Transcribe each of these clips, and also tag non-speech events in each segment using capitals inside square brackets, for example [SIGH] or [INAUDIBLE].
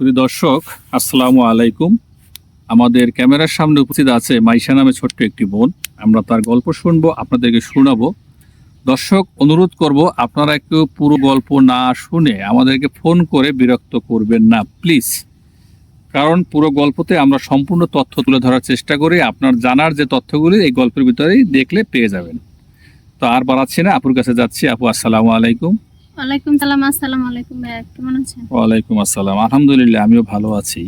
শুধু দর্শক, আসসালামু আলাইকুম। আমাদের ক্যামেরার সামনে উপস্থিত আছে মাইশা নামে ছোট্ট একটি বোন। আমরা তার গল্প শুনব, আপনাদেরকে শোনাবো। দর্শক, অনুরোধ করব, আপনারা একটু পুরো গল্প না শুনে আমাদেরকে ফোন করে বিরক্ত করবেন না, প্লিজ। কারণ পুরো গল্পতে আমরা সম্পূর্ণ তথ্য তুলে ধরার চেষ্টা করি। আপনার জানার যে তথ্যগুলি এই গল্পের ভিতরেই দেখলে পেয়ে যাবেন। তো আর বাড়াচ্ছি না, আপুর কাছে যাচ্ছি। আপু, আসসালামু আলাইকুম। ওয়ালাইকুম সালাম আসসালামু আলাইকুম ভাইয়া কেমন আছেন? ওয়ালাইকুম আসসালাম আলহামদুলিল্লাহ আমিও ভালো আছি।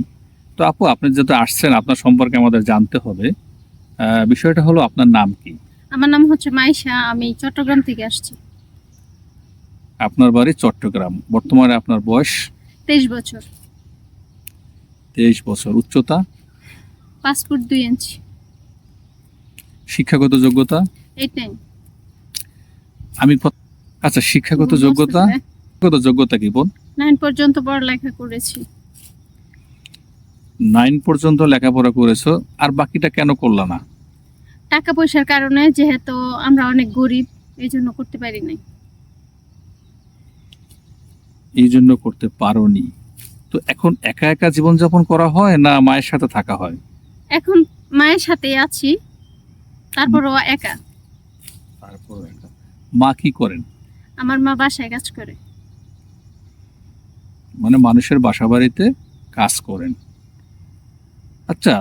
তো আপু আপনি যেহেতু আসছেন আপনার সম্পর্কে আমাদের জানতে হবে। বিষয়টা হলো আপনার নাম কি? আমার নাম হচ্ছে মাইশা আমি চট্টগ্রাম থেকে আসছি। আপনার বাড়ি চট্টগ্রাম বর্তমানে আপনার বয়স? তেইশ বছর। তেইশ বছর উচ্চতা? পাসপোর্ট দুই ইঞ্চি। শিক্ষাগত যোগ্যতা? এইটাই আমি আচ্ছা শিক্ষাগত যোগ্যতা? শিক্ষাগত যোগ্যতা কি বোন? নাইন পর্যন্ত পড়ালেখা করেছি। নাইন পর্যন্ত লেখাপড়া করেছ আর বাকিটা কেন করলা না? টাকা পয়সার কারণে যেহেতু আমরা অনেক গরিব এই জন্য করতে পারি নাই। এই জন্য করতে পারোনি। তো এখন একা একা জীবনযাপন করা হয় না মায়ের সাথে থাকা হয়? এখন মায়ের সাথে আছি তারপরও একা। তারপর একা। মা কি করেন? আমার মা বাসায় কাজ করে। মানে মানুষের বাসা বাড়িতে কাজ করেন। আচ্ছা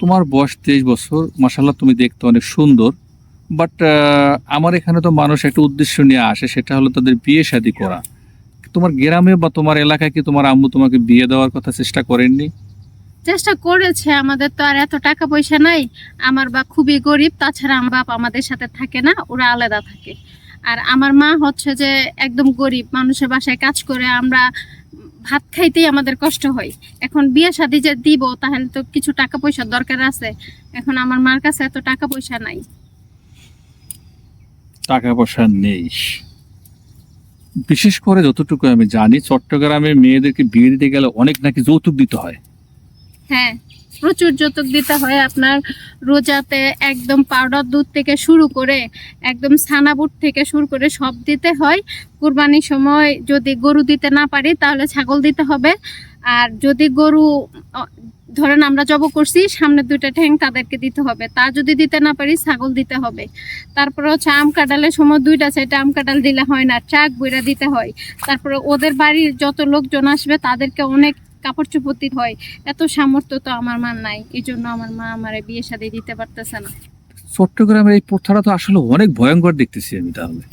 তোমার বয়স তেইশ বছর মাসাল্লাহ তুমি দেখতে অনেক সুন্দর বাট আমার এখানে তো মানুষ একটা উদ্দেশ্য নিয়ে আসে সেটা হলো তাদের বিয়ে শাদী করা। তোমার গ্রামে বা তোমার এলাকায় কি তোমার আম্মু তোমাকে বিয়ে দেওয়ার কথা চেষ্টা করেননি? চেষ্টা করেছে আমাদের তো আর এত টাকা পয়সা নাই। আমার বাপ খুবই গরিব তাছাড়া আমার বাপ আমাদের সাথে থাকে না ওরা আলাদা থাকে। আর আমার মা হচ্ছে যে একদম গরিব মানুষের বাসায় কাজ করে আমরা ভাত খাইতেই আমাদের কষ্ট হয়। এখন বিয়ে শাদি যে দিব তাহলে তো কিছু টাকা পয়সার দরকার আছে। এখন আমার মার কাছে এত টাকা পয়সা নাই। টাকা পয়সা নেই। বিশেষ করে যতটুকু আমি জানি চট্টগ্রামে মেয়েদেরকে বিয়ে দিতে গেলে অনেক নাকি যৌতুক দিতে হয়। হ্যাঁ। প্রচুর যৌতুক দিতে হয় আপনার রোজাতে একদম পাউডার দুধ থেকে শুরু করে একদম ছানাবুট থেকে শুরু করে সব দিতে হয়। কুরবানির সময় যদি গরু দিতে না পারি তাহলে ছাগল দিতে হবে। আর যদি গরু ধরেন আমরা জব করছি, সামনে দুইটা ঠ্যাং তাদেরকে দিতে হবে। তা যদি দিতে না পারি ছাগল দিতে হবে। তারপরে হচ্ছে আম কাঁঠালের সময় দুইটা সাইডে আম কাঁঠাল দিলে হয় না ট্রাক বইরা দিতে হয়। তারপরে ওদের বাড়ির যত লোকজন আসবে তাদেরকে অনেক কাপড় চোপড় দিতে হয়। এত সামর্থ্য তো আমার মা নাই এই জন্য আমার মা আমার বিয়ে শাদী দিতে পারতেছে না। চট্টগ্রামের এই প্রথাটা তো আসলে অনেক ভয়ঙ্কর দেখতেছি আমি তাহলে।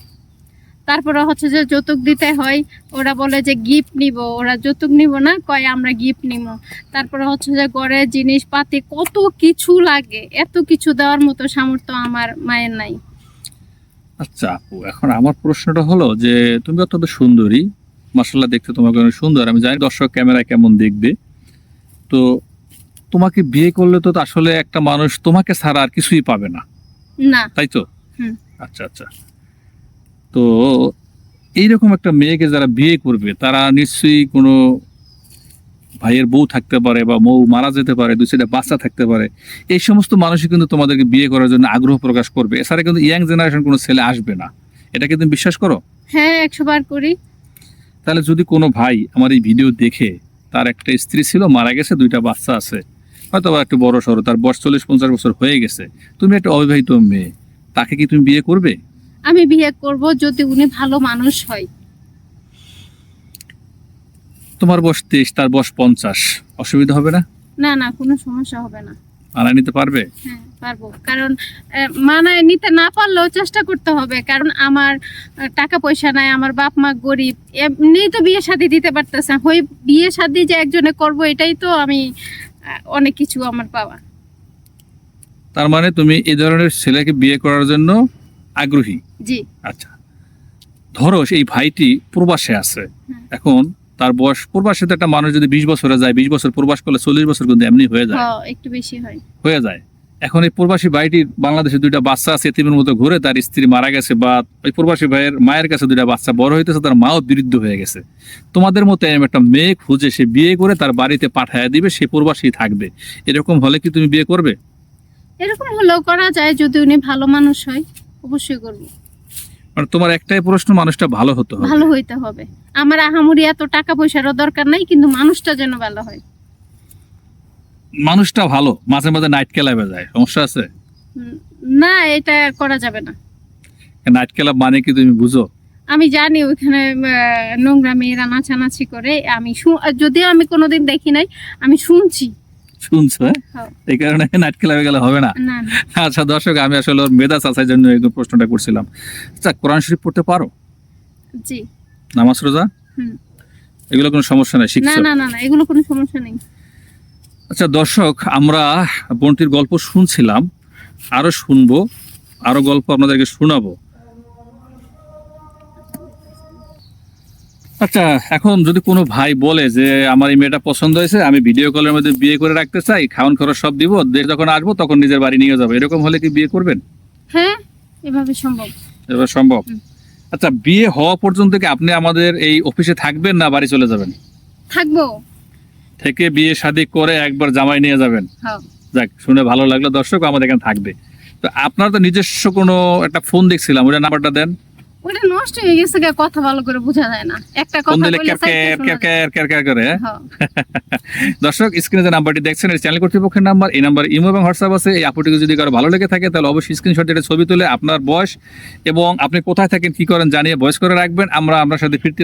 তারপরে হচ্ছে যে যৌতুক দিতে হয় ওরা বলে যে গিফট নিব ওরা যৌতুক নিব না কয় আমরা গিফট নিব তারপরে হচ্ছে যে ঘরে জিনিসপাতি কত কিছু লাগে এত কিছু দেওয়ার মতো সামর্থ্য আমার মায়ের নাই। আচ্ছা আপু এখন আমার প্রশ্নটা হলো যে তুমি অত্যন্ত সুন্দরী মাসাল্লাহ দেখতে তোমাকে অনেক সুন্দর। আমি জানি দর্শক ক্যামেরায় কেমন দেখবে। তো তোমাকে বিয়ে করলে তো আসলে একটা মানুষ তোমাকে ছাড়া আর কিছুই পাবে না। না। তাই তো? আচ্ছা আচ্ছা। তো এইরকম একটা মেয়েকে যারা বিয়ে করবে তারা নিশ্চয়ই কোনো ভাইয়ের বউ থাকতে পারে বা বউ মারা যেতে পারে দু সেটা বাচ্চা থাকতে পারে এই সমস্ত মানুষই কিন্তু তোমাদেরকে বিয়ে করার জন্য আগ্রহ প্রকাশ করবে। এছাড়া কিন্তু ইয়াং জেনারেশন কোনো ছেলে আসবে না। এটা কি তুমি বিশ্বাস করো? হ্যাঁ একশো বার করি। তাহলে যদি কোনো ভাই আমার এই ভিডিও দেখে তার একটা স্ত্রী ছিল মারা গেছে দুইটা বাচ্চা আছে হয়তো একটু বড় সড়ো তার বয়স চল্লিশ পঞ্চাশ বছর হয়ে গেছে তুমি একটা অবিবাহিত মেয়ে তাকে কি তুমি বিয়ে করবে? আমি বিয়ে করব যদি উনি ভালো মানুষ হয়। তোমার বয়স তেইশ তার বয়স পঞ্চাশ অসুবিধা হবে না? না না কোনো সমস্যা হবে না। মানা নিতে পারবে? হ্যাঁ পারব। কারণ মানায় নিতে না পারলেও চেষ্টা করতে হবে। কারণ আমার টাকা পয়সা নাই আমার বাপ মা গরিব এমনি তো বিয়ে শাদি দিতে পারতেছে। হই বিয়ে শাদি যে একজনে করব এটাই তো আমি অনেক কিছু আমার পাওয়া। তার মানে তুমি এই ধরনের ছেলেকে বিয়ে করার জন্য আগ্রহী? জি। আচ্ছা। ধরো সেই ভাইটি প্রবাসে আছে। এখন তার বয়স প্রবাসে তো একটা মানুষ যদি বিশ বছরে যায় বিশ বছর প্রবাস করলে চল্লিশ বছর কিন্তু এমনি হয়ে যায়। একটু বেশি হয়। হয়ে যায়। এখন এই প্রবাসী ভাইটি বাংলাদেশে দুইটা বাচ্চা আছে এতিমের মতো ঘুরে তার স্ত্রী মারা গেছে বা ওই প্রবাসী ভাইয়ের মায়ের কাছে দুইটা বাচ্চা বড় হইতেছে তার মাও বিরুদ্ধ হয়ে গেছে। তোমাদের মতো একটা মেয়ে খুঁজে সে বিয়ে করে তার বাড়িতে পাঠায় দিবে সে প্রবাসী থাকবে। এরকম হলে কি তুমি বিয়ে করবে? এরকম হলেও করা যায় যদি উনি ভালো মানুষ হয় অবশ্যই করব। মানে তোমার একটাই প্রশ্ন মানুষটা ভালো হতে হবে। ভালো হইতে হবে। আমার আহামরি এত টাকা পয়সারও দরকার নাই কিন্তু মানুষটা যেন ভালো হয়। মানুষটা ভালো মাঝে মাঝে নাইট ক্লাবে যায় সমস্যা আছে? না এটা করা যাবে না। নাইট ক্লাব মানে কি তুমি বুঝো? আমি জানি ওইখানে নোংরা মেয়েরা নাচানাচি করে আমি যদিও আমি কোনোদিন দেখি নাই আমি শুনছি। শুনছো হ্যাঁ? হ্যাঁ। এই কারণে নাইট ক্লাবে গেলে হবে না। আচ্ছা দর্শক আমি আসলে ওর মেধা চাচার জন্য একদম প্রশ্নটা করছিলাম। আচ্ছা কোরআন শরীফ পড়তে পারো? জি। নামাজ রোজা? এগুলো কোনো সমস্যা নাই শিখছো? না না না এগুলো কোনো সমস্যা নেই। আচ্ছা দর্শক আমরা বোনটির গল্প শুনছিলাম। আরও শুনব আরও গল্প আপনাদেরকে শোনাবো। আচ্ছা এখন যদি কোনো ভাই বলে যে আমার এই মেয়েটা পছন্দ হয়েছে আমি ভিডিও কলের মধ্যে বিয়ে করে রাখতে চাই খাওয়ান খরচ সব দিব দেশ যখন আসব তখন নিজের বাড়ি নিয়ে যাব। এরকম হলে কি বিয়ে করবেন? হ্যাঁ এভাবে সম্ভব। এবার সম্ভব? আচ্ছা বিয়ে হওয়া পর্যন্ত কি আপনি আমাদের এই অফিসে থাকবেন না বাড়ি চলে যাবেন? থাকব। থেকে বিয়ে শাদী করে একবার জামাই নিয়ে যাবেন। হ্যাঁ। যাক শুনে ভালো লাগল দর্শক আমাদের এখানে থাকবে। তো আপনার তো নিজস্ব কোনো একটা ফোন দেখছিলাম ওটা নাম্বারটা দেন। ওটা নষ্ট হয়ে গেছে কথা ভালো করে বোঝা যায় না একটা কথা বলে করে হ্যাঁ? হ্যাঁ। [LAUGHS] দর্শক স্ক্রিনে যে নাম্বারটি দেখছেন এই চ্যানেল কর্তৃপক্ষের নাম্বার এই নাম্বার ইমো এবং হোয়াটসঅ্যাপ আছে এই আপুটিকে যদি কারও ভালো লেগে থাকে তাহলে অবশ্যই স্ক্রিনশট এটা ছবি তুলে আপনার বয়স এবং আপনি কোথায় থাকেন কি করেন জানিয়ে বয়স করে রাখবেন আমরা আপনার সাথে ফিরতে